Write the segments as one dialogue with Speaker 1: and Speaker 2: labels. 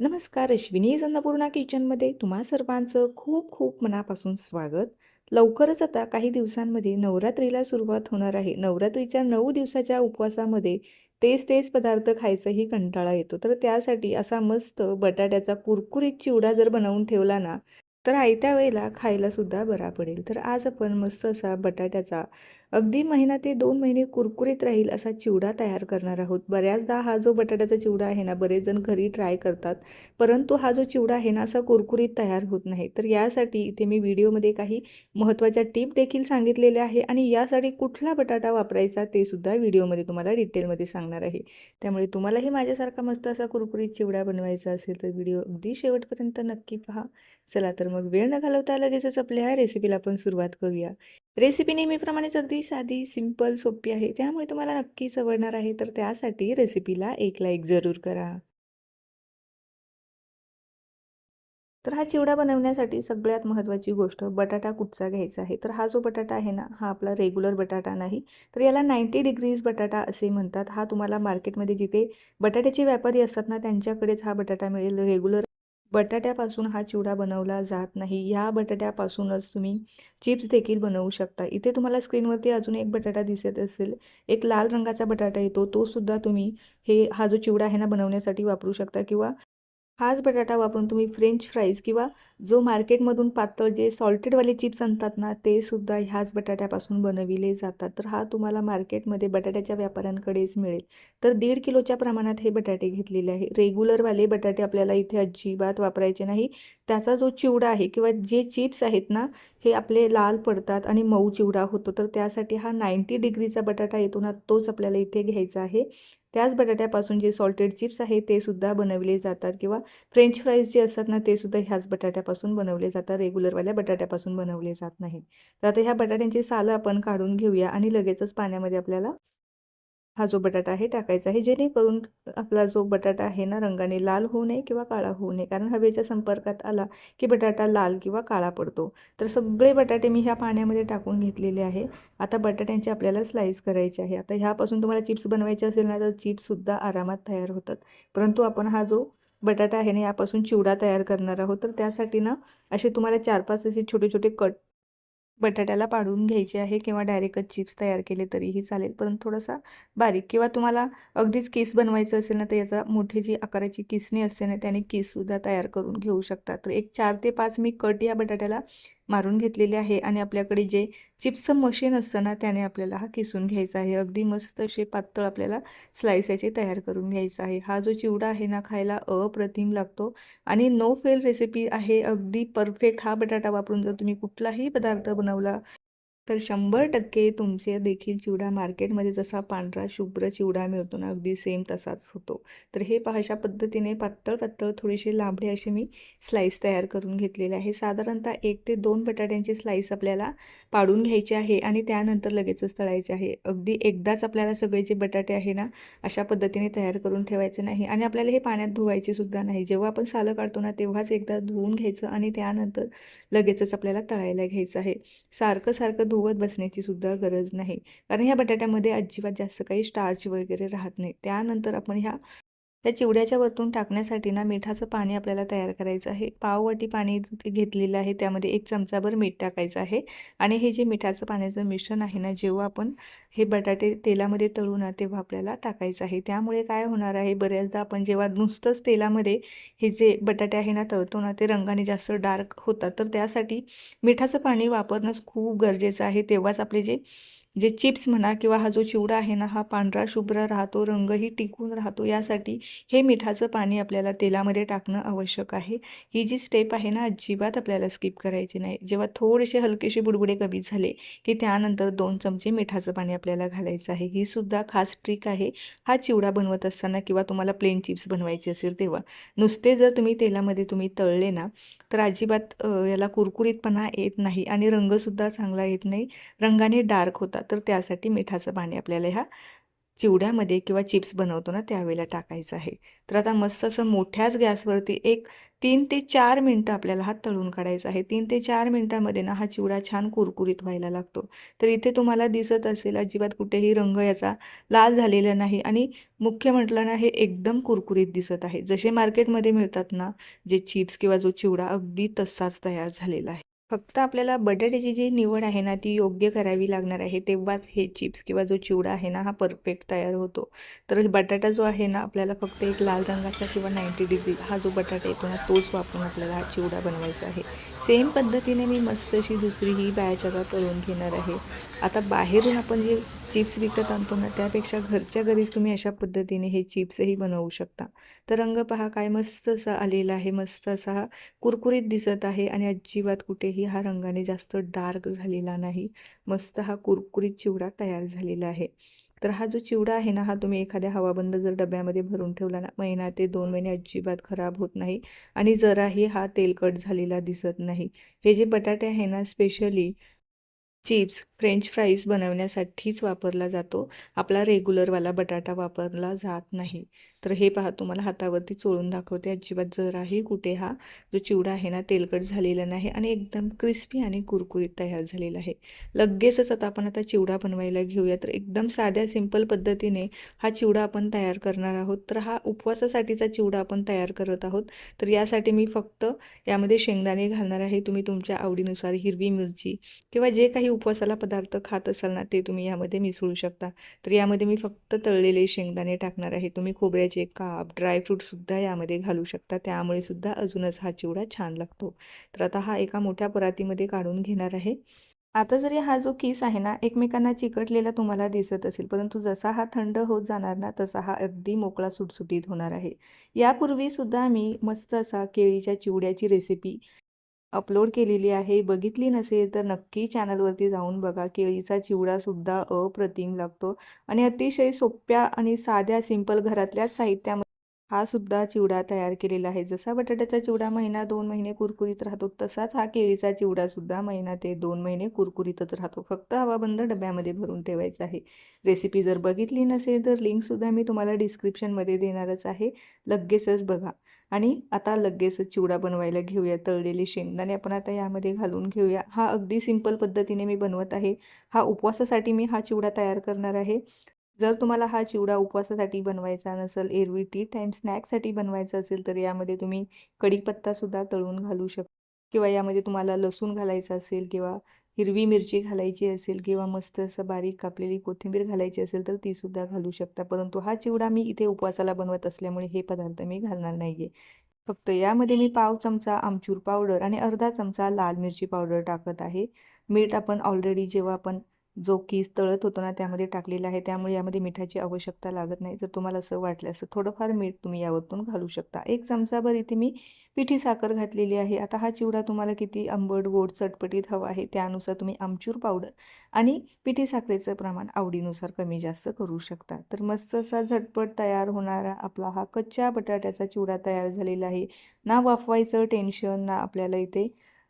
Speaker 1: नमस्कार अश्विनी अन्नपूर्णा किचनमध्ये तुम्हा सर्वांचं खूप खूप मनापासून स्वागत. लवकरच आता काही दिवसांमध्ये नवरात्रीला सुरुवात होणार आहे. नवरात्रीच्या नऊ दिवसाच्या उपवासामध्ये तेच तेच पदार्थ खायचाही कंटाळा येतो. तर त्यासाठी असा मस्त बटाट्याचा कुरकुरीत चिवडा जर बनवून ठेवला ना तर आयत्या वेळेला खायलासुद्धा बरा पडेल. तर आज आपण मस्त असा बटाट्याचा अगदी महिना ते दोन महिने कुरकुरीत राहील असा चिवडा तयार करणार आहोत. बऱ्याचदा हा जो बटाट्याचा चिवडा आहे ना बरेच जण घरी ट्राय करतात. परंतु हा जो चिवडा आहे ना असा कुरकुरीत तयार होत नाही. तर यासाठी इथे मी व्हिडिओमध्ये काही महत्त्वाच्या टीप देखील सांगितलेल्या आहे आणि यासाठी कुठला बटाटा वापरायचा ते सुद्धा व्हिडिओमध्ये तुम्हाला डिटेलमध्ये सांगणार आहे. त्यामुळे तुम्हालाही माझ्यासारखा मस्त असा कुरकुरीत चिवडा बनवायचा असेल तर व्हिडिओ अगदी शेवटपर्यंत नक्की पहा. चला तर मग वेळ न घालवता लगेचच आपल्या रेसिपीला आपण सुरुवात करूया. रेसिपी नेहमीप्रमाणेच अगदी साधी सिंपल सोपी आहे. त्यामुळे तुम्हाला नक्कीच आवडणार आहे तर त्यासाठी रेसिपीला एक लाईक जरूर करा. तर हा चिवडा बनवण्यासाठी सगळ्यात महत्त्वाची गोष्ट बटाटा कुठचा घ्यायचा आहे? तर हा जो बटाटा आहे ना हा आपला रेग्युलर बटाटा नाही. तर याला नाईंटी डिग्रीज बटाटा असे म्हणतात. हा तुम्हाला मार्केटमध्ये जिथे बटाट्याचे व्यापारी असतात ना त्यांच्याकडेच हा बटाटा मिळेल रेग्युलर बटाट्यापासून हा चिवडा बनवला जात नाही. या बटाट्यापासूनच तुम्ही चिप्स देखील बनवू शकता. इथे तुम्हाला स्क्रीनवरती अजून एक बटाटा दिसत असेल. एक लाल रंगाचा बटाटा येतो. तो सुद्धा तुम्ही हे हा जो चिवडा आहे ना बनवण्यासाठी वापरू शकता किंवा हाच बटाटा वापरून तुम्ही फ्रेंच फ्राईज किंवा जो मार्केटमधून पातळ जे सॉल्टेडवाले चिप्स आणतात ना ते सुद्धा ह्याच बटाट्यापासून बनविले जातात. तर हा तुम्हाला मार्केटमध्ये बटाट्याच्या व्यापाऱ्यांकडेच मिळेल. तर दीड किलोच्या प्रमाणात हे बटाटे घेतलेले आहे. रेग्युलरवाले बटाटे आपल्याला इथे अजिबात वापरायचे नाही. त्याचा जो चिवडा आहे किंवा जे चिप्स आहेत ना हे आपले लाल पडतात आणि मऊ चिवडा होतो. तर त्यासाठी हा नाईंटी डिग्रीचा बटाटा येतो ना तोच आपल्याला इथे घ्यायचा आहे. त्याच बटाट्यापासून जे सॉल्टेड चिप्स आहे ते सुद्धा बनवले जातात. किंवा फ्रेंच फ्राईज जे असतात ना ते सुद्धा ह्याच बटाट्यापासून बनवले जातात. रेग्युलरवाल्या बटाट्यापासून बनवले जात नाहीत. तर आता ह्या बटाट्यांची सालं आपण काढून घेऊया आणि लगेचच पाण्यामध्ये आपल्याला हा जो बटाटा आहे टाकायचा आहे जेणेकरून आपला जो बटाटा आहे ना रंगाने लाल होऊ नये किंवा काळा होऊ नये. कारण हवेच्या संपर्कात आला की बटाटा लाल किंवा काळा पडतो. तर सगळे बटाटे मी ह्या पाण्यामध्ये टाकून घेतलेले आहे. आता बटाट्यांचे आपल्याला स्लाईस करायचे आहे. आता ह्यापासून तुम्हाला चिप्स बनवायचे असेल ना तर चिप्ससुद्धा आरामात तयार होतात. परंतु आपण हा जो बटाटा आहे ना यापासून चिवडा तयार करणार आहोत. तर त्यासाठी ना असे तुम्हाला चार पाच असे छोटे छोटे कट बटाट्याला पाडून घ्यायची आहे किंवा डायरेक्टच चिप्स तयार केले तरीही चालेल. परंतु थोडासा बारीक किंवा तुम्हाला अगदीच केस बनवायचं असेल ना तर याचा मोठी जी आकाराची किसणी असते ना त्याने केससुद्धा तयार करून घेऊ शकता. तर एक चार ते पाच मी कट या बटाट्याला मारून घेतलेले आहे आणि आपल्याकडे जे चिप्सचं मशीन असतं ना त्याने आपल्याला हा किसून घ्यायचा आहे. अगदी मस्त असे पातळ आपल्याला स्लाईस याचे तयार करून घ्यायचा आहे. हा जो चिवडा आहे ना खायला अप्रतिम लागतो आणि नो फेल रेसिपी आहे. अगदी परफेक्ट हा बटाटा वापरून जर तुम्ही कुठलाही पदार्थ बनवला तर शंभर टक्के तुमचे देखील चिवडा मार्केटमध्ये जसा पांढरा शुभ्र चिवडा मिळतो ना अगदी सेम तसाच होतो. तर हे पहा अशा पद्धतीने पातळ पातळ थोडेसे लांबडे असे मी स्लाईस तयार करून घेतलेले आहे. साधारणतः एक ते दोन बटाट्यांची स्लाईस आपल्याला पाडून घ्यायची आहे आणि त्यानंतर लगेचच तळायचे आहे. अगदी एकदाच आपल्याला सगळे जे बटाटे आहे ना अशा पद्धतीने तयार करून ठेवायचे नाही आणि आपल्याला हे पाण्यात धुवायचे सुद्धा नाही. जेव्हा आपण सालं काढतो ना तेव्हाच एकदा धुवून घ्यायचं आणि त्यानंतर लगेचच आपल्याला तळायला घ्यायचं आहे. सारखं सारखं धुवत बसण्याची सुद्धा गरज नाही. कारण ह्या बटाट्यामध्ये अजिबात जास्त काही स्टार्च वगैरे राहत नाही. त्यानंतर आपण ह्या त्या चिवड्याच्या वरतून टाकण्यासाठी ना मिठाचं पाणी आपल्याला तयार करायचं आहे. पाववाटी पाणी घेतलेलं आहे. त्यामध्ये एक चमचाभर मीठ टाकायचं आहे. आणि हे जे मिठाचं पाण्याचं मिश्रण आहे ना जेव्हा आपण हे बटाटे तेलामध्ये तळू ना तेव्हा आपल्याला टाकायचं आहे. त्यामुळे काय होणार आहे बऱ्याचदा आपण जेव्हा नुसतंच तेलामध्ये हे जे बटाटे आहे ना तळतो ना ते रंगाने जास्त डार्क होतात. तर त्यासाठी मिठाचं पाणी वापरणंच खूप गरजेचं आहे. तेव्हाच आपले जे जे चिप्स म्हणा किंवा हा जो चिवडा आहे ना हा पांढरा शुभ्र राहतो रंगही टिकून राहतो यासाठी हे मिठाचं पाणी आपल्याला तेलामध्ये टाकणं आवश्यक आहे. ही जी स्टेप आहे ना अजिबात आपल्याला स्किप करायची नाही. जेव्हा थोडेसे हलकेसे बुडबुडे कमी झाले की त्यानंतर दोन चमचे मिठाचं पाणी आपल्याला घालायचं आहे. ही सुद्धा खास ट्रिक आहे. हा चिवडा बनवत असताना किंवा तुम्हाला प्लेन चिप्स बनवायचे असेल तेव्हा. नुसते जर तुम्ही तेलामध्ये तुम्ही तळले ना तर अजिबात याला कुरकुरीतपणा येत नाही आणि रंगसुद्धा चांगला येत नाही. रंगाने डार्क होतात. तर त्यासाठी मिठाचं पाणी आपल्याला ह्या चिवड्यामध्ये किंवा चिप्स बनवतो ना त्यावेळेला टाकायचं आहे. तर आता मस्त असं मोठ्याच गॅसवरती एक तीन ते चार मिनटं आपल्याला हा तळून काढायचा आहे. तीन ते चार मिनटामध्ये ना हा चिवडा छान कुरकुरीत व्हायला लागतो. तर इथे तुम्हाला दिसत असेल अजिबात कुठेही रंग याचा लाल झालेला नाही आणि मुख्य म्हटलं ना हे एकदम कुरकुरीत दिसत आहे. जसे मार्केटमध्ये मिळतात ना जे चिप्स किंवा जो चिवडा अगदी तसाच तयार झालेला आहे. फक्त आपल्याला बटाट्याची जी निवड आहे ना ती योग्य करावी लागणार आहे. तेव्हाच हे चिप्स किंवा जो चिवडा आहे ना हा परफेक्ट तयार होतो. तर बटाटा जो आहे ना आपल्याला फक्त एक लाल रंगाचा किंवा नाईंटी डिग्री हा जो बटाटा येतो ना तोच वापरून आपल्याला हा चिवडा बनवायचा आहे. सेम पद्धतीने मी मस्त अशी दुसरी ही बयाजागा करून घेणार आहे. आता बाहेरून आपण जे चिप्स विकत आणतो ना त्यापेक्षा घरच्या घरीच तुम्ही अशा पद्धतीने हे चिप्सही बनवू शकता. तर रंग पहा काय मस्त असा आलेला आहे मस्त असा हा कुरकुरीत दिसत आहे आणि अजिबात कुठेही हा रंगाने जास्त डार्क झालेला नाही. मस्त हा कुरकुरीत चिवडा तयार झालेला आहे. तर हा जो चिवडा आहे ना हा तुम्ही एखाद्या हवाबंद जर डब्यामध्ये भरून ठेवला ना महिना ते दोन महिने अजिबात खराब होत नाही आणि जराही हा तेलकट झालेला दिसत नाही. हे जे बटाटे आहे ना स्पेशली चिप्स फ्रेंच फ्राईज बनवण्यासाठीच वापरला जातो. आपला रेग्युलरवाला बटाटा वापरला जात नाही. तर हे पहा तुम्हाला हातावरती चोळून दाखवते. अजिबात जराही कुठे हा जो चिवडा आहे ना तेलकट झालेला नाही आणि एकदम क्रिस्पी आणि कुरकुरीत तयार झालेला आहे. लगेचच आता आपण आता चिवडा बनवायला घेऊया. तर एकदम साध्या सिंपल पद्धतीने हा चिवडा आपण तयार करणार आहोत. तर हा उपवासासाठीचा चिवडा आपण तयार करत आहोत. तर यासाठी मी फक्त यामध्ये शेंगदाणे घालणार आहे. तुम्ही तुमच्या आवडीनुसार हिरवी मिरची किंवा जे काही उपवासाला पदार्थ खात असाल ना ते तुम्ही यामध्ये मिसळू शकता. तर यामध्ये मी फक्त तळलेले शेंगदाणे टाकणार आहे. तुम्ही खोबऱ्याचे काप ड्रायफ्रूटसुद्धा यामध्ये घालू शकता. त्यामुळे सुद्धा अजूनच हा चिवडा छान लागतो. तर आता हा एका मोठ्या परातीमध्ये काढून घेणार आहे. आता जरी हा जो किस आहे ना एकमेकांना चिकटलेला तुम्हाला दिसत असेल परंतु जसा हा थंड होत जाणार ना तसा हा अगदी मोकळा सुटसुटीत होणार आहे. यापूर्वीसुद्धा मी मस्त असा केळीच्या चिवड्याची रेसिपी अपलोड केलेली आहे. बघितली नसेल तर नक्की चॅनलवरती जाऊन बघा. केळीचा चिवडासुद्धा अप्रतिम लागतो. आणि अतिशय सोप्या आणि साध्या सिंपल घरातल्या साहित्यामध्ये हा सुद्धा चिवडा तयार केलेला आहे. जसा बटाट्याचा चिवडा महिना दोन महिने कुरकुरीत राहतो तसाच हा केळीचा चिवडासुद्धा महिना ते दोन महिने कुरकुरीतच राहतो. फक्त हवाबंद डब्यामध्ये भरून ठेवायचा आहे. रेसिपी जर बघितली नसेल तर लिंकसुद्धा मी तुम्हाला डिस्क्रिप्शनमध्ये देणारच आहे. लगेचच बघा. आणि आता लगेच चिवडा बनवायला घेऊया. तळलेले शेंगदाणे आपण आता यामध्ये घालून घेऊया. हा अगदी सिंपल पद्धतीने मी बनवत आहे. हा उपवासासाठी मी हा चिवडा तयार करणार आहे. जर तुम्हाला हा चिवडा उपवासासाठी बनवायचा नसेल एरवी टी टाईम स्नॅक्ससाठी बनवायचा असेल तर यामध्ये तुम्ही कढीपत्तासुद्धा तळून घालू शकता किंवा यामध्ये तुम्हाला लसूण घालायचं असेल किंवा हिरवी मिरची घालायची असेल किंवा मस्त असं बारीक कापलेली कोथिंबीर घालायची असेल तर तीसुद्धा घालू शकता. परंतु हा चिवडा मी इथे उपवासाला बनवत असल्यामुळे हे पदार्थ मी घालणार नाही आहे फक्त यामध्ये मी पाव चमचा आमचूर पावडर आणि अर्धा चमचा लाल मिरची पावडर टाकत आहे. मीठ आपण ऑलरेडी जेव्हा आपण जो कीस तळत होतो ना त्यामध्ये टाकलेला आहे. त्यामुळे यामध्ये मिठाची आवश्यकता लागत नाही. जर तुम्हाला असं वाटलं असं थोडंफार मीठ तुम्ही यावरतून घालू शकता. एक चमचाभर इथे मी पिठी साखर घातलेली आहे. आता हा चिवडा तुम्हाला किती आंबट गोड चटपटीत हवा आहे त्यानुसार तुम्ही आमचूर पावडर आणि पिठी साखरेचं प्रमाण आवडीनुसार कमी जास्त करू शकता. तर मस्त असा झटपट तयार होणारा आपला हा कच्च्या बटाट्याचा चिवडा तयार झालेला आहे. ना वाफवायचं टेन्शन ना आपल्याला इथे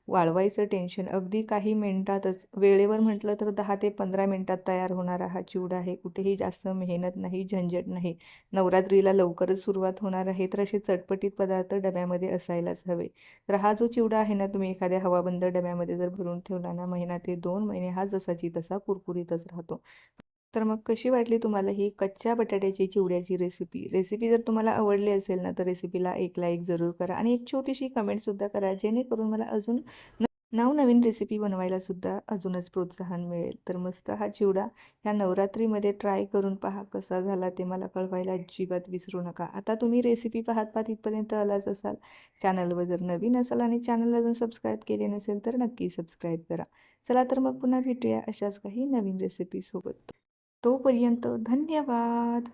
Speaker 1: वाळवायचं टेन्शन अगदी काही मिनटातच वेळेवर म्हटलं तर दहा ते पंधरा मिनटात तयार होणारा हा चिवडा आहे. कुठेही जास्त मेहनत नाही झंझट नाही. नवरात्रीला लवकरच सुरुवात होणार आहे तर असे चटपटीत पदार्थ डब्यामध्ये असायलाच हवे. तर हा जो चिवडा आहे ना तुम्ही एखाद्या हवाबंद डब्यामध्ये जर भरून ठेवला ना महिना ते दोन महिने हा जसाची तसा कुरकुरीतच राहतो. तर मग कशी वाटली तुम्हाला ही कच्च्या बटाट्याची चिवड्याची रेसिपी रेसिपी जर तुम्हाला आवडली असेल ना तर रेसिपीला एक लाईक जरूर करा आणि एक छोटीशी कमेंटसुद्धा करा जेणेकरून मला अजून नवनवीन रेसिपी बनवायलासुद्धा अजूनच प्रोत्साहन मिळेल. तर मस्त हा चिवडा ह्या नवरात्रीमध्ये ट्राय करून पहा कसा झाला ते मला कळवायला अजिबात विसरू नका. आता तुम्ही रेसिपी पाहत पाहत इथपर्यंत आलाच असाल चॅनलवर जर नवीन असाल आणि चॅनल अजून सबस्क्राईब केले नसेल तर नक्की सबस्क्राईब करा. चला तर मग पुन्हा भेटूया अशाच काही नवीन रेसिपीसोबत तोपर्यंत धन्यवाद.